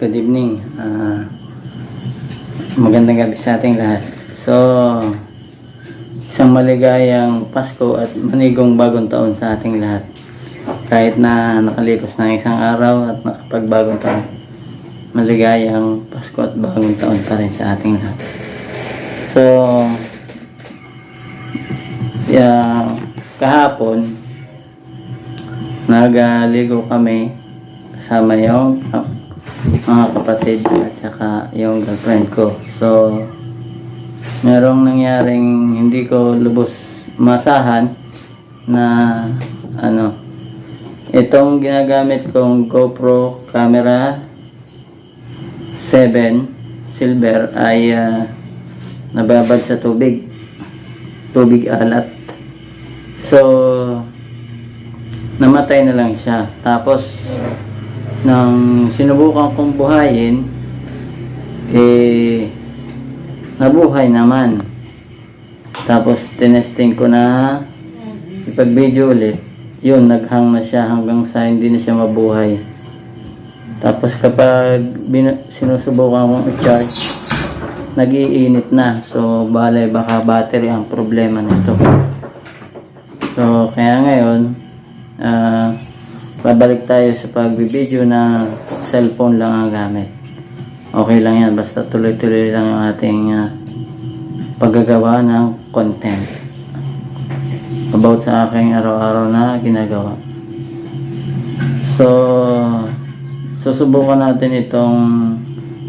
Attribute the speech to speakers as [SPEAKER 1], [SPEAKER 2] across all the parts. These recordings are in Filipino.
[SPEAKER 1] good evening. Ah, magandang gabi sa ating lahat. So, isang maligayang Pasko at manigong bagong taon sa ating lahat. Kahit na nakalipas na isang araw at nakapagbagong taon, maligayang Pasko at bagong taon pa rin sa ating lahat. So, yeah, kahapon, nagaligo kami kasama yung mga kapatid at saka yung girlfriend ko. So, merong nangyaring hindi ko lubos masahan na ano, itong ginagamit kong GoPro camera 7 silver ay ah, nababad sa tubig. Tubig alat. So, namatay na lang siya. Tapos, nang sinubukan kong buhayin, eh, nabuhay naman. Tapos, tinesting ko na ipag-video ulit. Yun, naghang na siya hanggang sa hindi na siya mabuhay. Tapos, kapag sinusubukan kong i-charge, nagiinit na. So, bale, baka battery ang problema nito. So, kaya ngayon, ah, babalik tayo sa pagbibideo na cellphone lang ang gamit. Okay lang yan, basta tuloy-tuloy lang yung ating ah, paggagawa ng content about sa aking araw-araw na ginagawa. So, susubukan natin itong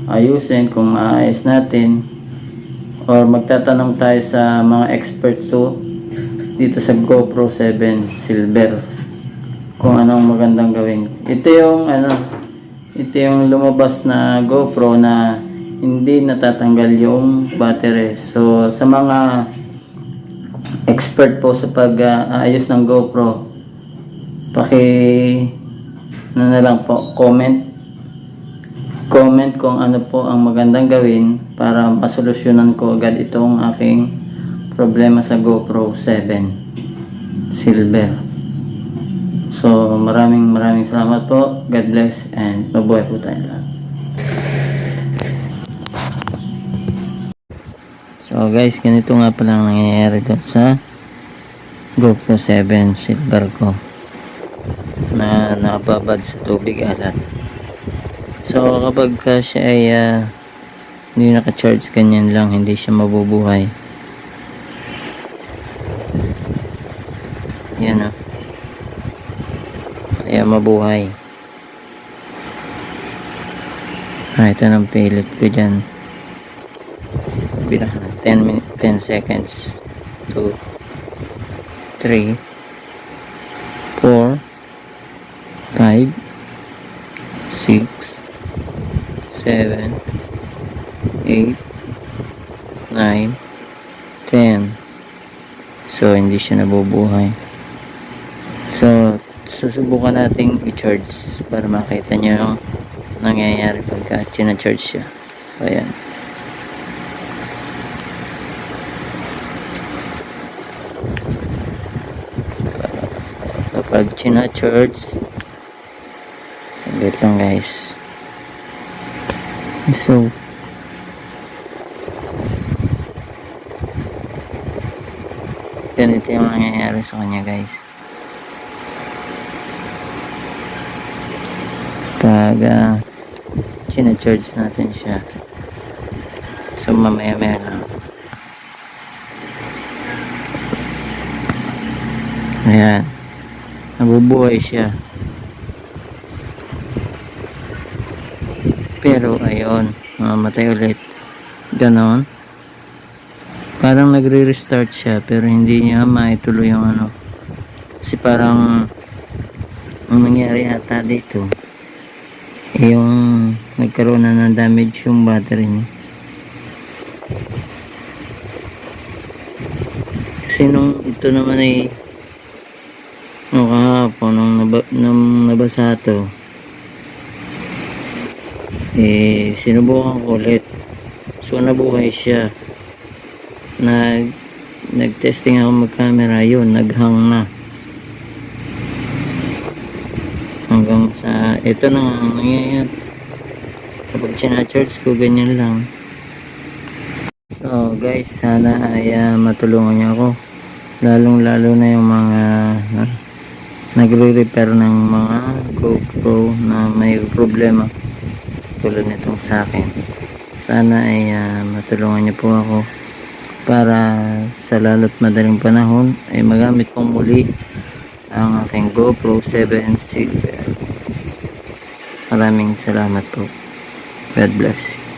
[SPEAKER 1] ayusin kung maayos natin or magtatanong tayo sa mga experts to dito sa GoPro 7 Silver kung anong magandang gawin. Ito yung ano, ito yung lumabas na GoPro na hindi natatanggal yung battery. So sa mga expert po sa pag-aayos ng GoPro, paki ano na lang po, comment comment kung ano po ang magandang gawin para masolusyonan ko agad itong aking problema sa GoPro 7 Silver. So, maraming maraming salamat po. God bless and mabuhay po tayo lahat. So guys, ganito nga pala ang nangyayari doon sa GoPro 7 Silver ko na nakababad sa tubig alat. So kapag ka siya ay ah, hindi naka-charge ganyan lang, hindi siya mabubuhay. Yan ah. Kaya mabuhay. Ah, ito ng pilit ko dyan. Bilang 10 min 10 seconds. 2 3 4 5 6 7 8 9 10 So, hindi siya nabubuhay. So, susubukan nating i-charge para makita nyo yung nangyayari pagka charge siya. So, ayan. Kapag charge saglit lang guys. So, ganito yung nangyayari sa kanya guys. Pag uh, charge natin siya. So mamaya maya lang ayan. Nabubuhay siya. Pero ayun. Mamatay ulit. Ganon. Parang nagre-restart siya pero hindi niya maituloy yung ano. Kasi parang ang nangyari ata dito yung nagkaroon na ng damage yung battery niya. Kasi nung ito naman ay nung kahapon nung, naba, nung nabasa to eh sinubukan ko ulit. So nabuhay siya. Nag nag testing ako mag camera yun naghang na hanggang sa ito na nga ang nangyayari Kapag charge ko, ganyan lang. So guys, sana ay ah, matulungan niyo ako. Lalong lalo na yung mga ah, nagre-repair ng mga GoPro na may problema. Tulad nitong sa akin. Sana ay ah, matulungan niyo po ako para sa lalo't madaling panahon ay magamit kong muli ang aking GoPro 7 Silver. Maraming salamat po. God bless.